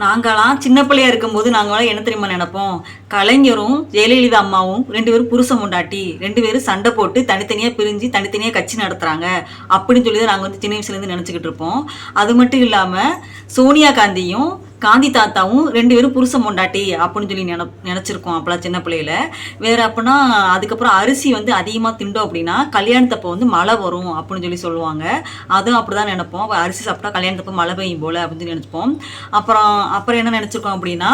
நாங்களாம் சின்ன பிள்ளையா இருக்கும்போது நாங்களாம் என்ன தெரியுமா நினைப்போம்? கலைஞரும் ஜெயலலிதா அம்மாவும் ரெண்டு பேரும் புருஷ முண்டாட்டி ரெண்டு பேரும் சண்டை போட்டு தனித்தனியாக பிரிஞ்சு தனித்தனியாக கட்சி நடத்துகிறாங்க அப்படின்னு சொல்லி தான் நாங்கள் வந்து சின்ன வயசுலேருந்து நினச்சிக்கிட்டு இருப்போம். அது மட்டும் இல்லாமல் சோனியா காந்தியும் காந்தி தாத்தாவும் ரெண்டு பேரும் புருஷ பொண்டாட்டி அப்படின்னு சொல்லி நின நினச்சிருக்கோம் அப்பெல்லாம் சின்ன பிள்ளையில. வேற அப்படின்னா அதுக்கப்புறம் அரிசி வந்து அதிகமாக திண்டோம் அப்படின்னா கல்யாணத்தப்போ வந்து மழை வரும் அப்படின்னு சொல்லி சொல்லுவாங்க. அதுவும் அப்படி தான் நினைப்போம் அரிசி சாப்பிட்டா கல்யாணத்தப்போ மழை பெய்யும் போல அப்படின்னு சொல்லி நினச்சிப்போம் அப்புறம் அப்புறம் என்ன நினச்சிருக்கோம் அப்படின்னா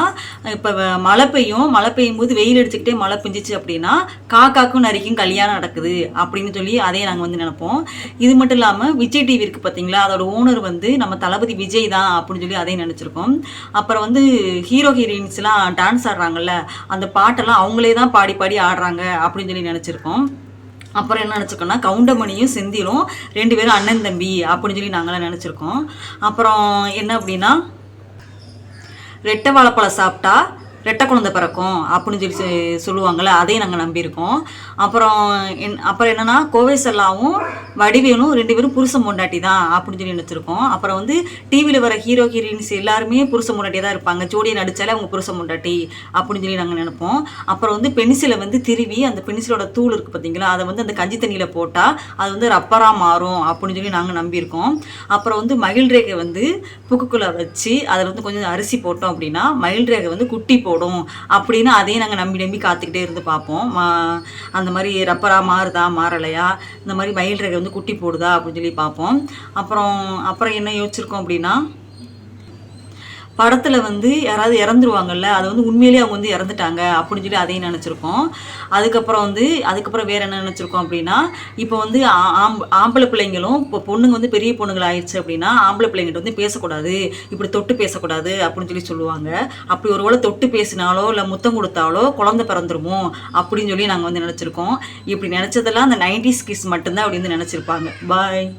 இப்போ மழை பெய்யும். மழை பெய்யும் போது வெயில் அடிச்சுக்கிட்டே மழை பெஞ்சிச்சு அப்படின்னா காக்காக்கும் நரிக்கும் கல்யாணம் நடக்குது அப்படின்னு சொல்லி அதையும் நாங்கள் வந்து நினைப்போம். இது மட்டும் இல்லாமல் விஜய் டிவி இருக்குது பார்த்தீங்களா அதோட ஓனர் வந்து நம்ம தளபதி விஜய் தான் அப்படின்னு சொல்லி அதையும் நினச்சிருக்கோம். அப்புறம் வந்து ஹீரோ ஹீரோயின்ஸ்லாம் டான்ஸ் ஆடுறாங்கல்ல அந்த பாட்டெல்லாம் அவங்களே தான் பாடி பாடி ஆடுறாங்க அப்படின்னு சொல்லி நினச்சிருக்கோம். அப்புறம் என்ன நினச்சிருக்கோம்னா கவுண்டமணியும் செந்திலும் ரெண்டு பேரும் அண்ணன் தம்பி அப்படின்னு சொல்லி நாங்களாம் நினச்சிருக்கோம். அப்புறம் என்ன அப்படின்னா ரெட்டை வாழைப்பழம் சாப்பிட்டா ரெட்டை குழந்தை பிறக்கும் அப்படின்னு சொல்லி சொ- சொல்லுவாங்கள்ல அதையும் நாங்கள் நம்பியிருக்கோம். அப்புறம் என் அப்புறம் என்னன்னா கோவை செல்லாவும் வடிவேலும் ரெண்டு பேரும் புருஷ பொண்டாட்டி தான் அப்படின்னு சொல்லி நினச்சிருக்கோம். அப்புறம் வந்து டிவியில் வர ஹீரோ ஹீரோயின்ஸ் எல்லாருமே புருஷ பொண்டாட்டியாக தான் இருப்பாங்க. ஜோடியை நடித்தாலே அவங்க புருஷ பொண்டாட்டி அப்படின்னு சொல்லி நாங்கள் நினைப்போம். அப்புறம் வந்து பென்சிலை வந்து திருவி அந்த பென்சிலோட தூள் இருக்குது பார்த்தீங்களா அதை வந்து அந்த கஞ்சி தண்ணியில் போட்டால் அது வந்து ரப்பராக மாறும் அப்படின்னு சொல்லி நாங்கள் நம்பியிருக்கோம். அப்புறம் வந்து மயில் ரேகை வந்து புக்குக்குள்ளே வச்சு அதில் வந்து கொஞ்சம் அரிசி போட்டோம் அப்படின்னா மயில் ரேகை வந்து குட்டி போடும் அப்படின்னு அதையும் நாங்கள் நம்பி நம்பி காத்துக்கிட்டே இருந்து பார்ப்போம். மா- அந்த மாதிரி ரப்பராக மாறுதா மாறலையா? இந்த மாதிரி மயில் ரகை வந்து குட்டி போடுதா அப்படின்னு சொல்லி பார்ப்போம். அப்புறம் அப்புறம் என்ன யோசிச்சிருக்கோம் அப்படின்னா படத்தில் வந்து யாராவது இறந்துருவாங்கல்ல அது வந்து உண்மையிலேயே அவங்க வந்து இறந்துட்டாங்க அப்படின்னு சொல்லி அதையும் நினச்சிருக்கோம். அதுக்கப்புறம் வந்து அதுக்கப்புறம் வேறு என்ன நினச்சிருக்கோம் அப்படின்னா இப்போ வந்து ஆம்- ஆம்பளை பிள்ளைங்களும் இப்போ பொண்ணுங்க வந்து பெரிய பொண்ணுங்கள் ஆயிடுச்சு அப்படின்னா ஆம்பளை பிள்ளைங்கிட்ட வந்து பேசக்கூடாது இப்படி தொட்டு பேசக்கூடாது அப்படின்னு சொல்லி சொல்லுவாங்க. அப்படி ஒரு வேளை தொட்டு பேசினாலோ இல்லை முத்தம் கொடுத்தாலோ குழந்தை பிறந்துருமோ அப்படின்னு சொல்லி நாங்கள் வந்து நினச்சிருக்கோம். இப்படி நினச்சதெல்லாம் அந்த நைன்டிஸ் கிஸ் மட்டும்தான் அப்படி வந்து நினச்சிருப்பாங்க. பாய்.